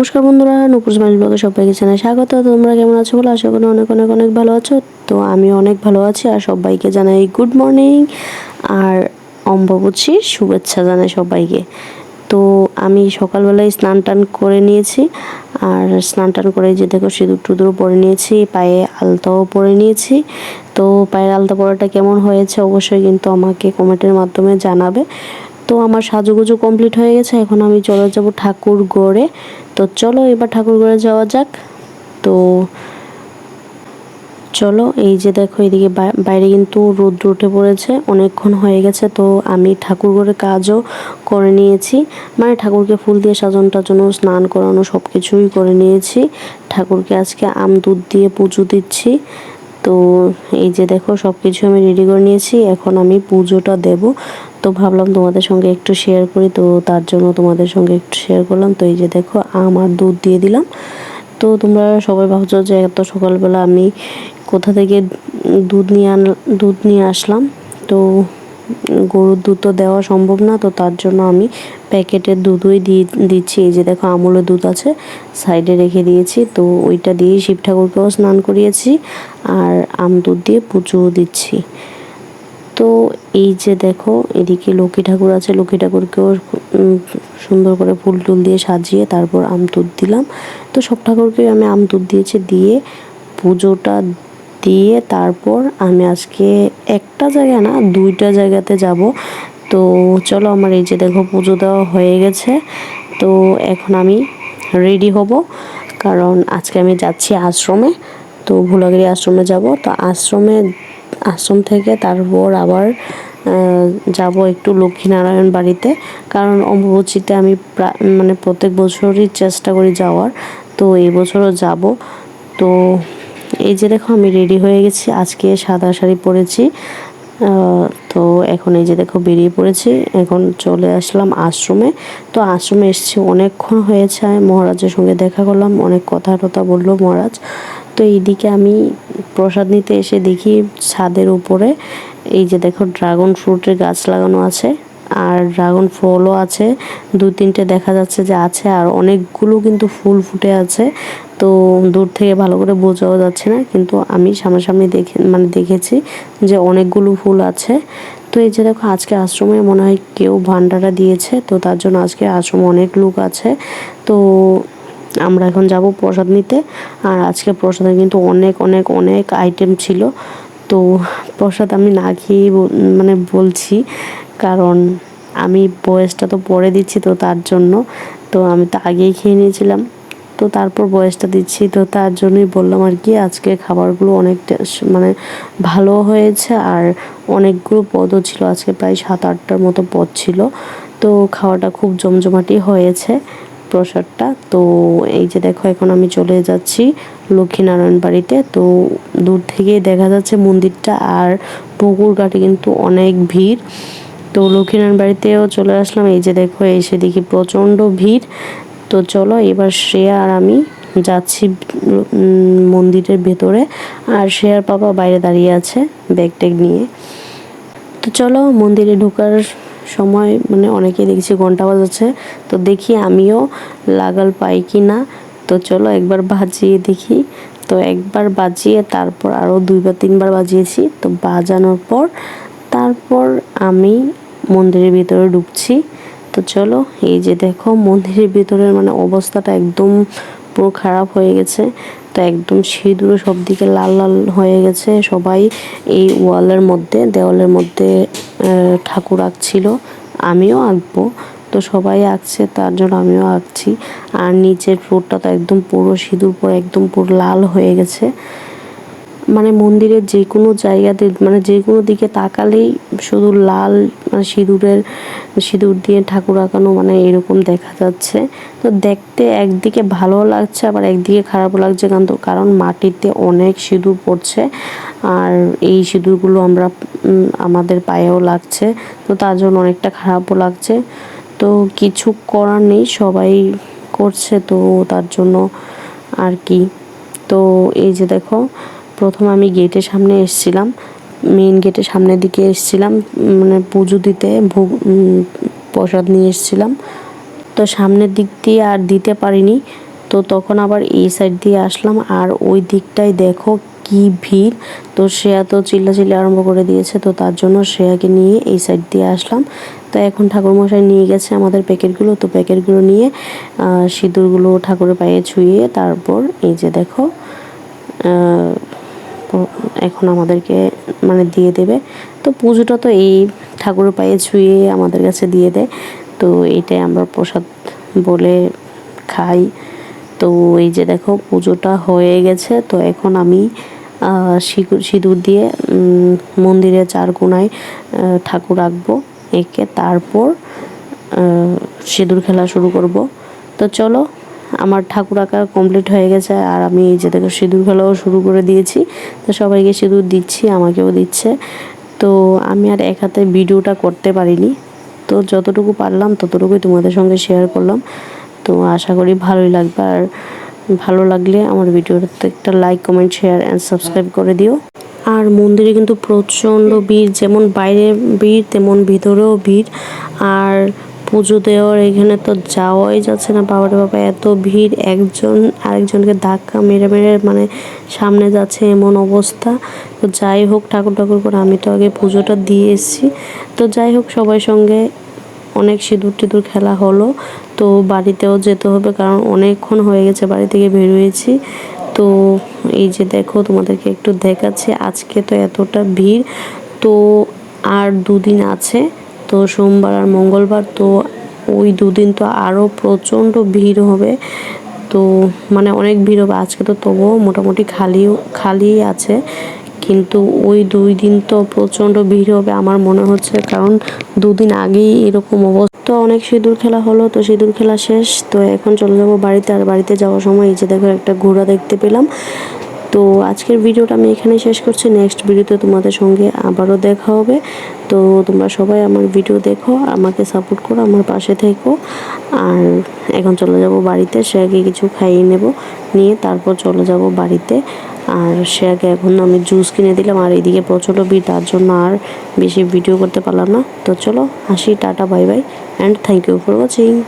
নমস্কার বন্ধুরা নুপুর স্মাইল ব্লগে সবাইকে জানাই স্বাগত। তোমরা কেমন আছো বলো? আশা করি অনেক অনেক অনেক ভালো আছো। তো আমি অনেক ভালো আছি আর সবাইকে জানাই গুড মর্নিং আর অম্বুবাচীর শুভেচ্ছা জানাই সবাইকে। তো আমি সকালবেলায় স্নান টান করে নিয়েছি আর স্নান টান করে যে দেখো সিঁদুর টুদুরও পরে নিয়েছি, পায়ে আলতাও পরে নিয়েছি। তো পায়ের আলতা পরাটা কেমন হয়েছে অবশ্যই কিন্তু আমাকে কমেন্টের মাধ্যমে জানাবে। তো আমার সাজুগুজু কমপ্লিট হয়ে গেছে, এখন আমি চলে যাব ঠাকুর গড়ে। তো চলো এবার ঠাকুর গড়ে যাওয়া যাক। তো চলো, এই যে দেখো এদিকে বাইরে কিন্তু রোদ্র উঠে পড়েছে, অনেকক্ষণ হয়ে গেছে, তো আমি ঠাকুর ঘরে কাজও করে নিয়েছি। মানে ঠাকুরকে ফুল দিয়ে সাজানো টাজানো স্নান করানো সব কিছুই করে নিয়েছি। ঠাকুরকে আজকে আম দুধ দিয়ে পুজো দিচ্ছি। তো এই যে দেখো সব কিছু আমি রেডি করে নিয়েছি। এখন আমি পুজোটা দেব। তো ভাবলাম তোমাদের সঙ্গে একটু শেয়ার করি। তো তার জন্য তোমাদের সঙ্গে একটু শেয়ার করলাম। তো এই যে দেখো আমার দুধ দিয়ে দিলাম। তো তোমরা সবাই ভাবছ যে এত সকালবেলা আমি কোথা থেকে দুধ নিয়ে আন, দুধ নিয়ে আসলাম। তো গরুর দুধ তো দেওয়া সম্ভব না, তো তার জন্য আমি প্যাকেটের দুধই দিয়ে দিচ্ছি। এই যে দেখো, আমুলের দুধ আছে, সাইডে রেখে দিয়েছি, তো ওইটা দিয়েই শিব ঠাকুরকেও স্নান করিয়েছি আর আম দুধ দিয়ে পুজোও দিচ্ছি। তো এই যে দেখো, এদিকে লক্ষ্মী ঠাকুর আছে, লক্ষ্মী ঠাকুরকেও সুন্দর করে ফুল টুল দিয়ে সাজিয়ে তারপর আম দুধ দিলাম। তো সব ঠাকুরকে আমি আম দুধ দিয়েছি, দিয়ে পুজোটা দিয়ে তারপর আমি আজকে একটা জায়গা না, দুইটা জায়গাতে যাব। তো চলো আমার এই যে দেখো পুজো দেওয়া হয়ে গেছে। তো এখন আমি রেডি হব। কারণ আজকে আমি যাচ্ছি আশ্রমে। তো ভোলাগিরি আশ্রমে যাব। তো আশ্রমে, আশ্রম থেকে তারপর আবার যাব একটু লক্ষ্মীনারায়ণ বাড়িতে। কারণ অম্বুবাচীতে আমি মানে প্রত্যেক বছরই চেষ্টা করি যাওয়ার। তো এই বছরও যাব। তো এই যে দেখো, আমি রেডি হয়ে গেছি। আজকে সাদা শাড়ি পরেছি। তো এখন এই যে দেখো, বেরিয়ে পড়েছি। এখন চলে আসলাম আশ্রমে। তো আশ্রমে এসেছি অনেকক্ষণ হয়েছে। আমি মহারাজের সঙ্গে দেখা করলাম। অনেক কথা টথা বলল মহারাজ। তো এইদিকে আমি প্রসাদ নিতে এসে দেখি ছাদের উপরে এই যে দেখো ড্রাগন ফ্রুটের গাছ লাগানো আছে। আর ড্রাগন ফলও আছে। দু তিনটে দেখা যাচ্ছে যে আছে আর অনেকগুলো কিন্তু ফুল ফুটে আছে। তো দূর থেকে ভালো করে বোঝাও যাচ্ছে না, কিন্তু আমি সামনাসামনি দেখে মানে দেখেছি যে অনেকগুলো ফুল আছে। তো এই যে দেখো, আজকে আশ্রমে মনে হয় কেউ ভান্ডারা দিয়েছে, তো তার জন্য আজকে আশ্রমে অনেক লোক আছে। তো আমরা এখন যাব প্রসাদ নিতে, আর আজকে প্রসাদে কিন্তু অনেক অনেক অনেক আইটেম ছিল। তো প্রসাদ আমি না খেয়েই মানে বলছি কারণ আমি বয়সটা তো পরে দিচ্ছি তো তার জন্য। তো আমি তো আগেই খেয়ে নিয়েছিলাম। তো তারপর বয়সটা দিচ্ছি তো তার জন্যই বললাম আর কি আজকে খাবারগুলো অনেকটা মানে ভালো হয়েছে আর অনেকগুলো পদও ছিল, আজকে প্রায় সাত আটটার মতো পদ ছিল। তো খাওয়াটা খুব জমজমাটি হয়েছে প্রসাদটা। তো এই যে দেখো, এখন আমি চলে যাচ্ছি লক্ষ্মীনারায়ণ বাড়িতে। তো দূর থেকেই দেখা যাচ্ছে মন্দিরটা আর পুকুর ঘাটে কিন্তু অনেক ভিড়। তো লক্ষ্মীনারায়ণ বাড়িতেও চলে আসলাম। এই যে দেখো এসে দেখি প্রচণ্ড ভিড়। তো চলো, এবার শ্রেয়া আর আমি যাচ্ছি মন্দিরের ভেতরে। আর শ্রেয়ার বাবা বাইরে দাঁড়িয়ে আছে ব্যাগ ট্যাগ নিয়ে। তো চলো, মন্দিরে ঢোকার সময় মানে অনেকেই দেখছি ঘণ্টা বাজাচ্ছে। তো দেখি আমিও লাগাল পাই কি না। তো চলো, একবার বাজিয়ে দেখি। তো একবার বাজিয়ে তারপর আরও দুইবার, তিনবার বাজিয়েছি। তো বাজানোর পর তারপর আমি মন্দিরের ভিতরে ঢুকছি। তো চলো, এই যে দেখো, মন্দিরের ভিতরের মানে অবস্থাটা একদম পুরো খারাপ হয়ে গেছে। তো একদম সিঁদুরও সব দিকে লাল লাল হয়ে গেছে। সবাই এই ওয়ালের মধ্যে, দেওয়ালের মধ্যে ঠাকুর আঁকছিল। আমিও আঁকবো। তো সবাই আঁকছে, তার জন্য আমিও আঁকছি। আর নিচের ফ্লোরটা তো একদম পুরো সিঁদুর পরে একদম পুরো লাল হয়ে গেছে। মানে মন্দিরের যে কোনো জায়গাতে মানে যে কোনো দিকে তাকালেই শুধু লাল মানে সিঁদুরের, সিঁদুর দিয়ে ঠাকুর আঁকানো মানে এরকম দেখা যাচ্ছে। তো দেখতে একদিকে ভালো লাগছে, আবার একদিকে খারাপও লাগছে কারণ তো- কারণ মাটিতে অনেক সিঁদুর পড়ছে আর এই সিঁদুরগুলো আমরা আমাদের পায়েও লাগছে। তো তার জন্য অনেকটা খারাপও লাগছে। তো কিছু করার নেই, সবাই করছে তো তার জন্য আর কি। তো এই যে দেখো প্রথম আমি গেটের সামনে এসেছিলাম মেইন গেটের সামনের দিকে এসেছিলাম মানে পুজো দিতে, ভোগ প্রসাদ নিয়ে এসেছিলাম। তো সামনের দিক দিয়ে আর দিতে পারিনি, তো তখন আবার এই সাইড দিয়ে আসলাম, আর ওই দিকটাই দেখো কি ভিড়। তো শ্রেয়া তো চিল্লাচিল্লি আরম্ভ করে দিয়েছে, তো তার জন্য শ্রেয়াকে নিয়ে এই সাইড দিয়ে আসলাম। তো এখন ঠাকুরমশাই নিয়ে গেছে আমাদের প্যাকেটগুলো, তো প্যাকেটগুলো নিয়ে সিঁদুরগুলো ঠাকুরের পায়ে ছুঁয়ে তারপর এই যে দেখো এখন আমাদেরকে মানে দিয়ে দেবে। তো পুজোটা তো এই ঠাকুরের পায়ে ছুঁয়ে আমাদের কাছে দিয়ে দেয়। তো এইটাই আমরা প্রসাদ বলে খাই। তো এই যে দেখো, পুজোটা হয়ে গেছে। তো এখন আমি সিঁদুর দিয়ে মন্দিরে চার কোনায় ঠাকুর রাখব। একে তারপর সিঁদুর খেলা শুরু করব। তো চলো আমার ঠাকুর আঁকা কমপ্লিট হয়ে গেছে আর আমি যে দেখো সিঁদুর খেলাও শুরু করে দিয়েছি। তো সবাইকে সিঁদুর দিচ্ছি, আমাকেও দিচ্ছে। তো আমি আর এক হাতে ভিডিওটা করতে পারিনি। তো যতটুকু পারলাম ততটুকুই তোমাদের সঙ্গে শেয়ার করলাম। তো আশা করি ভালোই লাগবে। আর ভালো লাগলে আমার ভিডিওটাতে একটা like comment share and subscribe করে দিও। আর মন্দিরে কিন্তু প্রচণ্ড ভিড়, যেমন বাইরে ভিড়, তেমন ভিতরেও ভিড়। আর পুজো দেওয়ার, এখানে তো যাওয়াই যাচ্ছে না। বাবারে বাবা, এত ভিড়। একজন আরেকজনকে ধাক্কা মেরে মেরে মানে সামনে যাচ্ছে এমন অবস্থা। তো যাই হোক, ঠাকুর ঠাকুর করে আমি তো আগে পুজোটা দিয়ে এসেছি। তো যাই হোক সবার সঙ্গে অনেক সিঁদুর টিঁদুর খেলা হলো। তো বাড়িতেও যেতে হবে, কারণ অনেকক্ষণ হয়ে গেছে বাড়ি থেকে বেরোয়েছি। তো এই যে দেখো, তোমাদেরকে একটু দেখাচ্ছি। আজকে তো এতটা ভিড়। তো আর দুদিন আছে। তো সোমবার আর মঙ্গলবার তো ওই দুদিন তো আরও প্রচণ্ড ভিড় হবে। তো মানে অনেক ভিড় হবে। আজকে তো তবুও মোটামুটি খালি খালি আছে। কিন্তু ওই দুই দিন তো প্রচণ্ড ভিড় হবে আমার মনে হচ্ছে। কারণ দুদিন আগেই এরকম অবস্থা। অনেক সিঁদুর খেলা হলো, তো সিঁদুর খেলা শেষ। তো এখন চলে যাব বাড়িতে। আর বাড়িতে যাওয়ার সময় এই যে দেখো একটা ঘোড়া দেখতে পেলাম। তো আজকের ভিডিওটা আমি এখানে শেষ করছি। নেক্সট ভিডিওতে তোমাদের সঙ্গে আবারও দেখা হবে। তো তোমরা সবাই আমার ভিডিও দেখো, আমাকে সাপোর্ট করো, আমার পাশে থেকো। আর এখন চলে যাব বাড়িতে সে আগে কিছু খাইয়ে নেব। নিয়ে তারপর চলে যাব বাড়িতে। আর সে আগে এখন আমি জুস কিনে দিলাম। আর এইদিকে প্রচণ্ড ভিড়, তার জন্য আর বেশি ভিডিও করতে পারলাম না। তো চলো, আসি, tata bye bye and thank you for watching